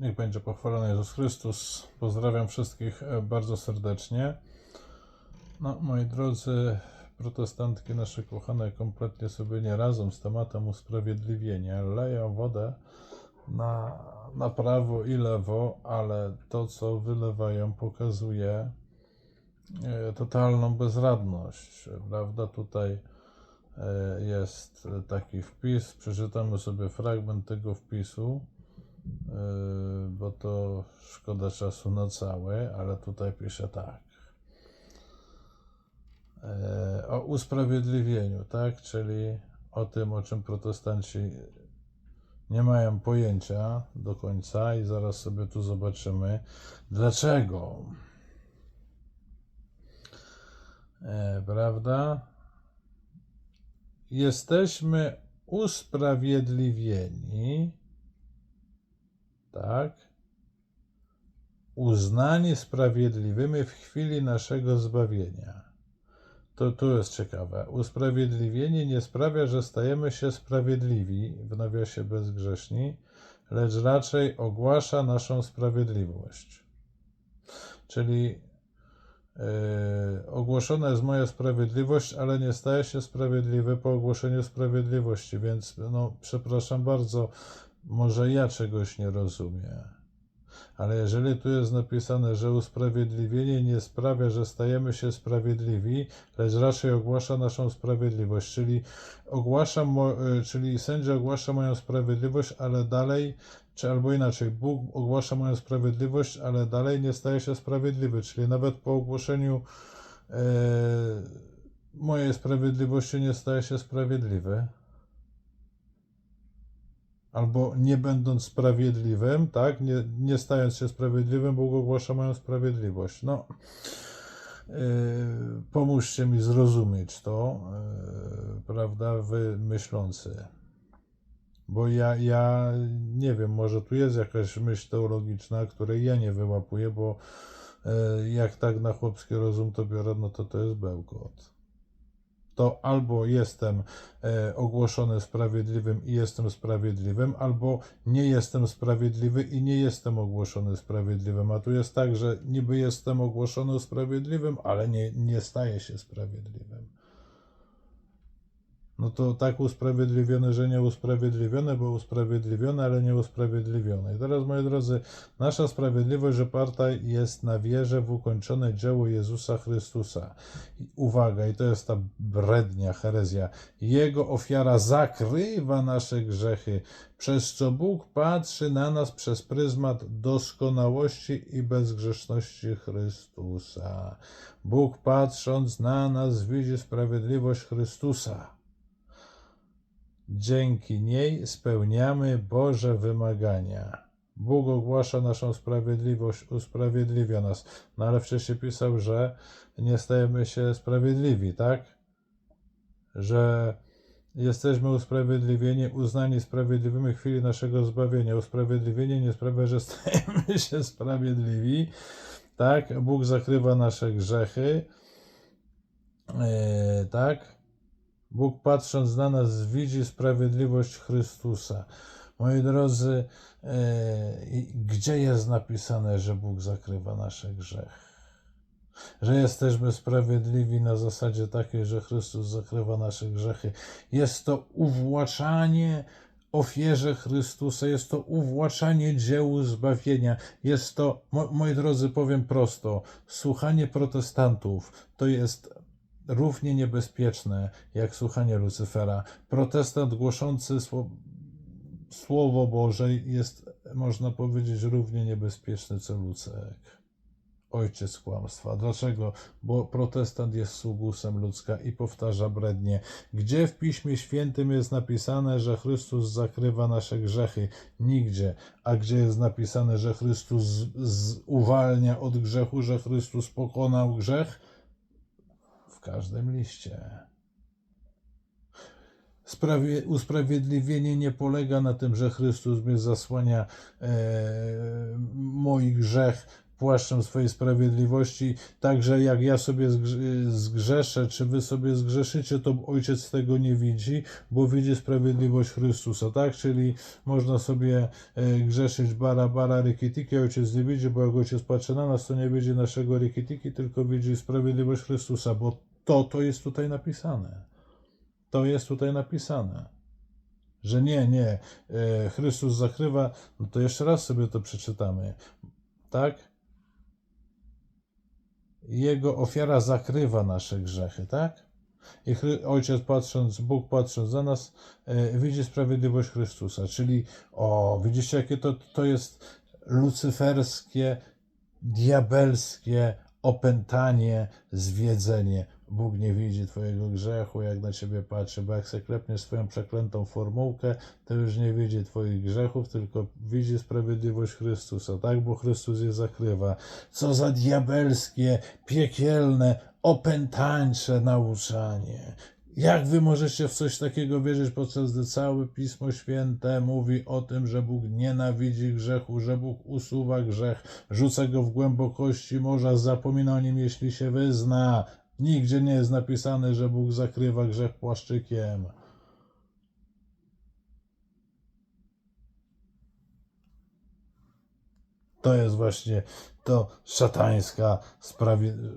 Niech będzie pochwalony Jezus Chrystus. Pozdrawiam wszystkich e, bardzo serdecznie. No, moi drodzy, protestantki nasze kochane kompletnie sobie nie radzą z tematem usprawiedliwienia. Leją wodę na, na prawo i lewo, ale to, co wylewają, pokazuje e, totalną bezradność. Prawda? Tutaj e, jest taki wpis. Przeczytamy sobie fragment tego wpisu. Yy, bo to szkoda czasu na całe, ale tutaj pisze tak. Yy, O usprawiedliwieniu, tak? Czyli o tym, o czym protestanci nie mają pojęcia do końca, i zaraz sobie tu zobaczymy, dlaczego. E, prawda? Jesteśmy usprawiedliwieni tak? Uznani sprawiedliwymi w chwili naszego zbawienia. To tu jest ciekawe. Usprawiedliwienie nie sprawia, że stajemy się sprawiedliwi, w nawiasie bezgrzeszni, lecz raczej ogłasza naszą sprawiedliwość. Czyli yy, ogłoszona jest moja sprawiedliwość, ale nie staje się sprawiedliwy po ogłoszeniu sprawiedliwości, więc no, przepraszam bardzo, może ja czegoś nie rozumiem. Ale jeżeli tu jest napisane, że usprawiedliwienie nie sprawia, że stajemy się sprawiedliwi, lecz raczej ogłasza naszą sprawiedliwość, czyli ogłasza, y, czyli sędzia ogłasza moją sprawiedliwość, ale dalej, czy albo inaczej, Bóg ogłasza moją sprawiedliwość, ale dalej nie staje się sprawiedliwy, czyli nawet po ogłoszeniu e, mojej sprawiedliwości nie staje się sprawiedliwy albo nie będąc sprawiedliwym, tak, nie, nie stając się sprawiedliwym, Bóg ogłasza moją sprawiedliwość. No, yy, pomóżcie mi zrozumieć to, yy, prawda, wy myślący. Bo ja, ja nie wiem, może tu jest jakaś myśl teologiczna, której ja nie wyłapuję, bo yy, jak tak na chłopski rozum to biorę, no to to jest bełkot to albo jestem e, ogłoszony sprawiedliwym i jestem sprawiedliwym, albo nie jestem sprawiedliwy i nie jestem ogłoszony sprawiedliwym. A tu jest tak, że niby jestem ogłoszony sprawiedliwym, ale nie, nie staję się sprawiedliwym. No to tak usprawiedliwione, że nie usprawiedliwione, bo usprawiedliwione, ale nie usprawiedliwione. I teraz, moi drodzy, nasza sprawiedliwość oparta jest na wierze w ukończone dzieło Jezusa Chrystusa. I Uwaga, i to jest ta brednia, herezja. Jego ofiara zakrywa nasze grzechy, przez co Bóg patrzy na nas przez pryzmat doskonałości i bezgrzeszności Chrystusa. Bóg patrząc na nas widzi sprawiedliwość Chrystusa. Dzięki niej spełniamy Boże wymagania. Bóg ogłasza naszą sprawiedliwość, usprawiedliwia nas. No ale wcześniej pisał, że nie stajemy się sprawiedliwi, tak? Że jesteśmy usprawiedliwieni, uznani sprawiedliwymi w chwili naszego zbawienia. Usprawiedliwienie nie sprawia, że stajemy się sprawiedliwi, tak? Bóg zakrywa nasze grzechy, e, tak? Bóg patrząc na nas widzi sprawiedliwość Chrystusa. Moi drodzy, e, gdzie jest napisane, że Bóg zakrywa nasze grzechy? Że jesteśmy sprawiedliwi na zasadzie takiej, że Chrystus zakrywa nasze grzechy. Jest to uwłaczanie ofierze Chrystusa, jest to uwłaczanie dziełu zbawienia. Jest to, mo, moi drodzy, powiem prosto, słuchanie protestantów to jest równie niebezpieczne jak słuchanie Lucyfera. Protestant głoszący sło- Słowo Boże jest, można powiedzieć, równie niebezpieczny co Lucek. Ojciec kłamstwa. Dlaczego? Bo protestant jest sługusem ludzka i powtarza brednie. Gdzie w Piśmie Świętym jest napisane, że Chrystus zakrywa nasze grzechy? Nigdzie. A gdzie jest napisane, że Chrystus z, z uwalnia od grzechu, że Chrystus pokonał grzech? Każdym liście. Sprawie, usprawiedliwienie nie polega na tym, że Chrystus mnie zasłania e, grzech płaszczem swojej sprawiedliwości, tak że jak ja sobie zgrz- zgrzeszę, czy wy sobie zgrzeszycie, to ojciec tego nie widzi, bo widzi sprawiedliwość Chrystusa, tak? Czyli można sobie e, grzeszyć bara, bara, rikitiki, ojciec nie widzi, bo jak ojciec patrzy na nas, to nie widzi naszego rikitiki, tylko widzi sprawiedliwość Chrystusa, bo to, to jest tutaj napisane. To jest tutaj napisane. Że nie, nie, e, Chrystus zakrywa, no to jeszcze raz sobie to przeczytamy. Tak? Jego ofiara zakrywa nasze grzechy, tak? I Ojciec patrząc, Bóg patrząc za nas, e, widzi sprawiedliwość Chrystusa. Czyli, o, widzicie, jakie to, to jest lucyferskie, diabelskie opętanie, zwiedzenie. Bóg nie widzi Twojego grzechu, jak na Ciebie patrzy, bo jak se klepniesz swoją przeklętą formułkę, to już nie widzi Twoich grzechów, tylko widzi sprawiedliwość Chrystusa, tak? Bo Chrystus je zakrywa. Co za diabelskie, piekielne, opętańcze nauczanie. Jak wy możecie w coś takiego wierzyć, podczas gdy całe Pismo Święte mówi o tym, że Bóg nienawidzi grzechu, że Bóg usuwa grzech, rzuca go w głębokości morza, zapomina o nim, jeśli się wyzna. Nigdzie nie jest napisane, że Bóg zakrywa grzech płaszczykiem. To jest właśnie to szatańska,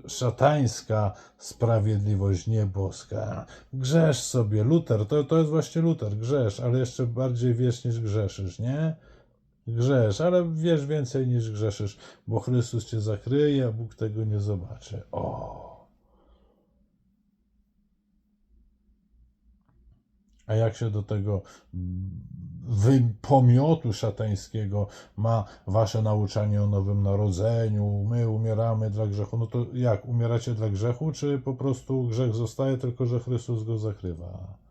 szatańska sprawiedliwość nieboska. Grzesz sobie, Luter, to, to jest właśnie Luter, grzesz, ale jeszcze bardziej wiesz niż grzeszysz, nie? Grzesz, ale wiesz więcej niż grzeszysz, bo Chrystus cię zakryje, a Bóg tego nie zobaczy. O! A jak się do tego wy- pomiotu szatańskiego ma wasze nauczanie o Nowym Narodzeniu, my umieramy dla grzechu, no to jak, umieracie dla grzechu, czy po prostu grzech zostaje, tylko że Chrystus go zakrywa?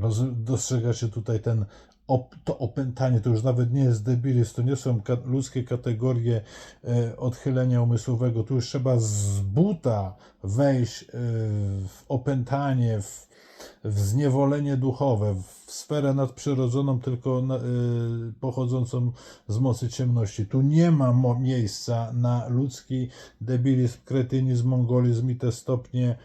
Roz, dostrzegacie tutaj ten op, to opętanie, to już nawet nie jest debilizm, to nie są ka ludzkie kategorie e, odchylenia umysłowego, tu już trzeba z buta wejść e, w opętanie, w, w zniewolenie duchowe, w sferę nadprzyrodzoną, tylko na, e, pochodzącą z mocy ciemności. Tu nie ma miejsca na ludzki debilizm, kretynizm, mongolizm i te stopnie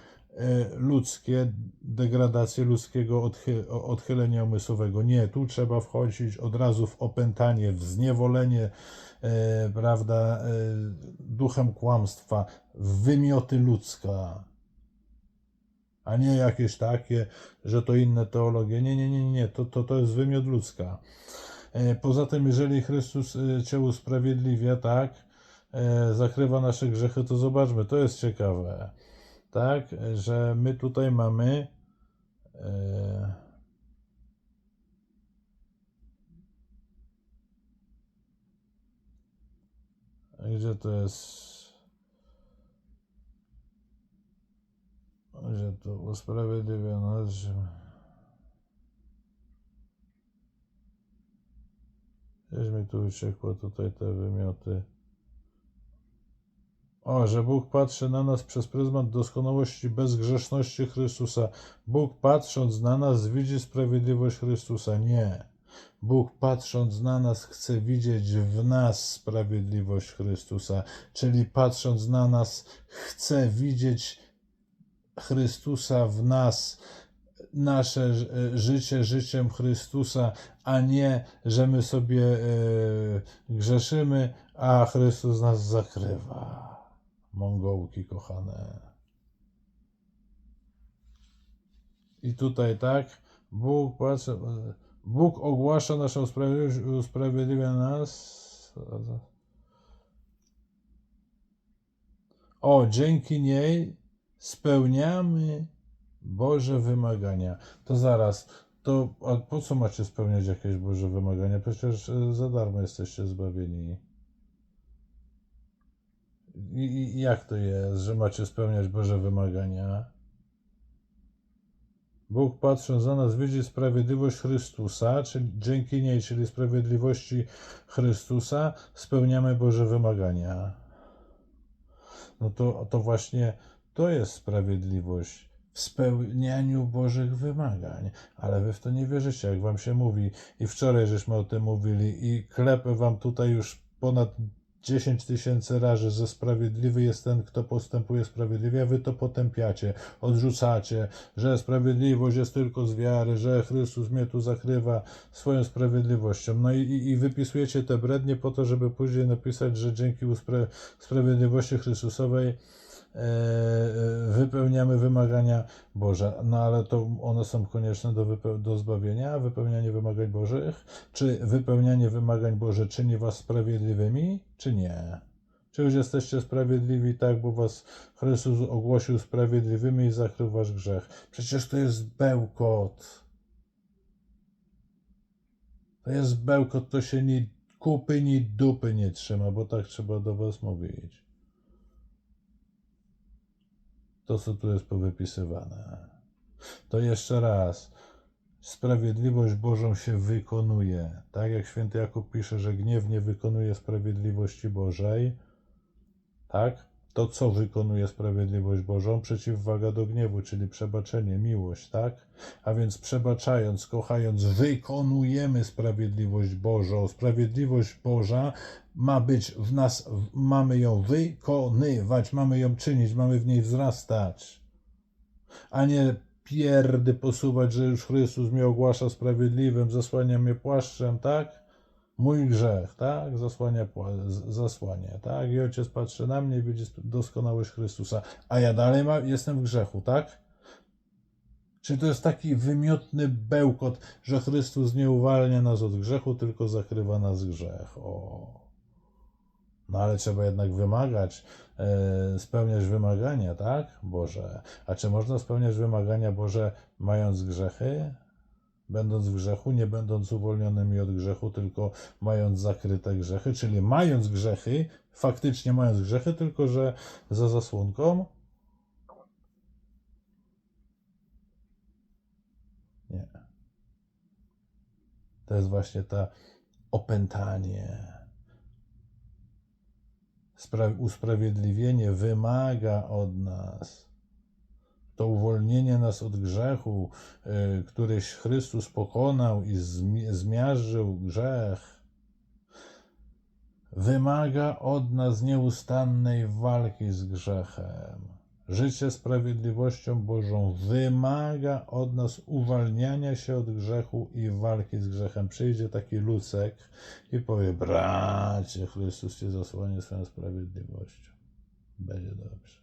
ludzkie, degradację ludzkiego odchylenia umysłowego. Nie, tu trzeba wchodzić od razu w opętanie, w zniewolenie, e, prawda, e, duchem kłamstwa, w wymioty ludzka, a nie jakieś takie, że to inne teologie. Nie, nie, nie, nie, to, to, to jest wymiot ludzka. E, Poza tym, jeżeli Chrystus e, Cię usprawiedliwia, tak, e, zakrywa nasze grzechy, to zobaczmy, to jest ciekawe, tak, że my tutaj mamy e, gdzie to jest gdzie to usprawiedliwia że Gdzieś mi tu uciekło tutaj te wymioty. O, że Bóg patrzy na nas przez pryzmat doskonałości bezgrzeszności Chrystusa. Bóg patrząc na nas widzi sprawiedliwość Chrystusa. Nie. Bóg patrząc na nas chce widzieć w nas sprawiedliwość Chrystusa. Czyli patrząc na nas chce widzieć Chrystusa w nas, nasze życie życiem Chrystusa, a nie, że my sobie e, grzeszymy, a Chrystus nas zakrywa. Mongołki kochane. I tutaj tak, Bóg patrzy, Bóg ogłasza naszą sprawiedliwość, usprawiedliwia nas. O, dzięki niej spełniamy Boże wymagania. To zaraz, to a po co macie spełniać jakieś Boże wymagania? Przecież e, za darmo jesteście zbawieni. I, jak to jest, że macie spełniać Boże wymagania? Bóg patrząc na nas widzi sprawiedliwość Chrystusa, czyli dzięki niej, czyli sprawiedliwości Chrystusa, spełniamy Boże wymagania. No to, to właśnie to jest sprawiedliwość w spełnianiu Bożych wymagań, ale wy w to nie wierzycie, jak wam się mówi. I wczoraj żeśmy o tym mówili, i klepę wam tutaj już ponad 10 tysięcy razy, że sprawiedliwy jest ten, kto postępuje sprawiedliwie, a wy to potępiacie, odrzucacie, że sprawiedliwość jest tylko z wiary, że Chrystus mnie tu zakrywa swoją sprawiedliwością. No i, i, wypisujecie te brednie po to, żeby później napisać, że dzięki uspra- sprawiedliwości Chrystusowej wypełniamy wymagania Boże. No ale to one są konieczne do, do zbawienia, wypełnianie wymagań Bożych. Czy wypełnianie wymagań Boże czyni was sprawiedliwymi, czy nie? Czy już jesteście sprawiedliwi tak, bo was Chrystus ogłosił sprawiedliwymi i zakrył wasz grzech? Przecież to jest bełkot. To jest bełkot, to się ni kupy, ni dupy nie trzyma, bo tak trzeba do was mówić. To, co tu jest powypisywane. To jeszcze raz. Sprawiedliwość Bożą się wykonuje. Tak jak święty Jakub pisze, że gniew nie wykonuje sprawiedliwości Bożej. Tak? To co wykonuje sprawiedliwość Bożą? Przeciwwaga do gniewu, czyli przebaczenie, miłość, tak? A więc przebaczając, kochając, wykonujemy sprawiedliwość Bożą. Sprawiedliwość Boża ma być w nas, mamy ją wykonywać, mamy ją czynić, mamy w niej wzrastać. A nie pierdy posuwać, że już Chrystus mnie ogłasza sprawiedliwym, zasłania mnie płaszczem, tak? Mój grzech, tak? Zasłania, zasłania, tak? I ojciec patrzy na mnie widzi doskonałość Chrystusa, a ja dalej ma, jestem w grzechu, tak? Czy to jest taki wymiotny bełkot, że Chrystus nie uwalnia nas od grzechu, tylko zakrywa nas grzech? O. No ale trzeba jednak wymagać, e, spełniać wymagania, tak? Boże. A czy można spełniać wymagania Boże, mając grzechy? Będąc w grzechu, nie będąc uwolnionymi od grzechu, tylko mając zakryte grzechy, czyli mając grzechy, faktycznie mając grzechy, tylko że za zasłonką? Nie. To jest właśnie ta opętanie. Spra- usprawiedliwienie wymaga od nas. To uwolnienie nas od grzechu, y, któryś Chrystus pokonał i zmi- zmiażdżył grzech, wymaga od nas nieustannej walki z grzechem. Życie sprawiedliwością Bożą wymaga od nas uwalniania się od grzechu i walki z grzechem. Przyjdzie taki lucek i powie: Bracie, Chrystus cię zasłania swoją sprawiedliwością. Będzie dobrze.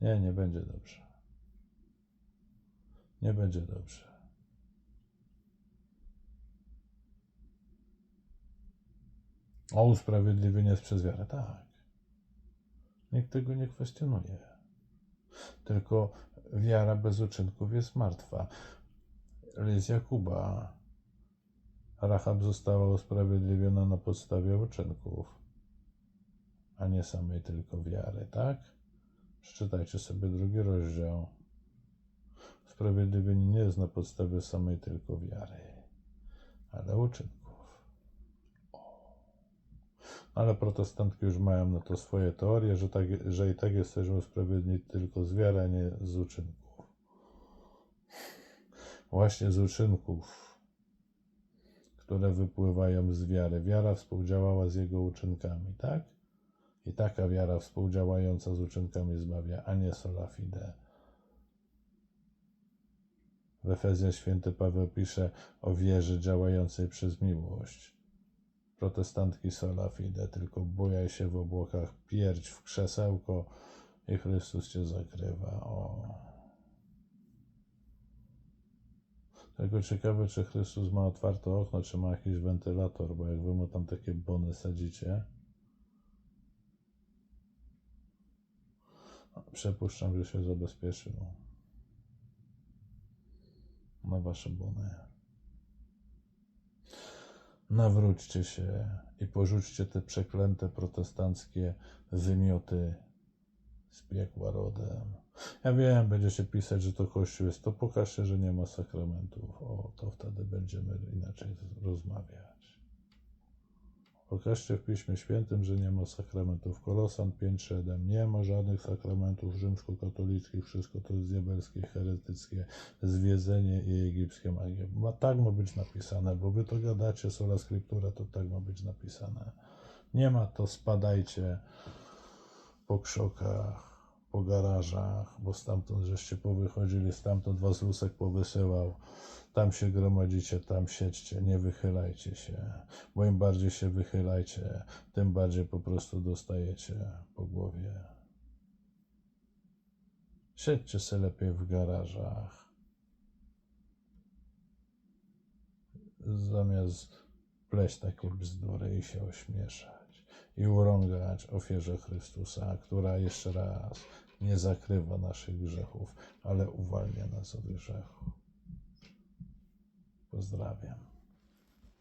Nie, nie będzie dobrze. Nie będzie dobrze. O usprawiedliwienie jest przez wiarę, tak. Nikt tego nie kwestionuje. Tylko wiara bez uczynków jest martwa. List Jakuba. Rahab została usprawiedliwiona na podstawie uczynków, a nie samej tylko wiary, tak? Przeczytajcie sobie drugi rozdział. Usprawiedliwienie nie jest na podstawie samej tylko wiary, ale uczynków. Ale protestantki już mają na to swoje teorie, że, tak, że i tak jesteśmy usprawiedliwieni tylko z wiary, a nie z uczynków. Właśnie z uczynków, które wypływają z wiary. Wiara współdziałała z jego uczynkami, tak? I taka wiara współdziałająca z uczynkami zbawia, a nie sola fide. W święty Paweł pisze o wierze działającej przez miłość protestantki sola fide, tylko bujaj się w obłokach, pierdź w krzesełko i Chrystus cię zakrywa. O. Tylko ciekawe, czy Chrystus ma otwarte okno, czy ma jakiś wentylator, bo jak wy mu tam takie bony sadzicie, przypuszczam, że się zabezpieczył na wasze bony. Nawróćcie się i porzućcie te przeklęte protestanckie wymioty z piekła rodem. Ja wiem, będziecie pisać, że to Kościół jest, to pokażcie, że nie ma sakramentów. O, to wtedy będziemy inaczej rozmawiać. Pokażcie w Piśmie Świętym, że nie ma sakramentów. Kolosan 5.7. Nie ma żadnych sakramentów rzymskokatolickich. Wszystko to jest diabelskie, heretyckie zwiedzenie i egipskie magie. Ma, tak ma być napisane, bo wy to gadacie, sola scriptura, to tak ma być napisane. Nie ma to, spadajcie po krzokach, po garażach, bo stamtąd żeście powychodzili, stamtąd was lusek powysyłał. Tam się gromadzicie, tam siedźcie, nie wychylajcie się, bo im bardziej się wychylajcie, tym bardziej po prostu dostajecie po głowie. Siedźcie sobie lepiej w garażach. Zamiast pleść takie bzdury i się ośmieszać i urągać ofierze Chrystusa, która jeszcze raz nie zakrywa naszych grzechów, ale uwalnia nas od grzechu. Pozdrawiam.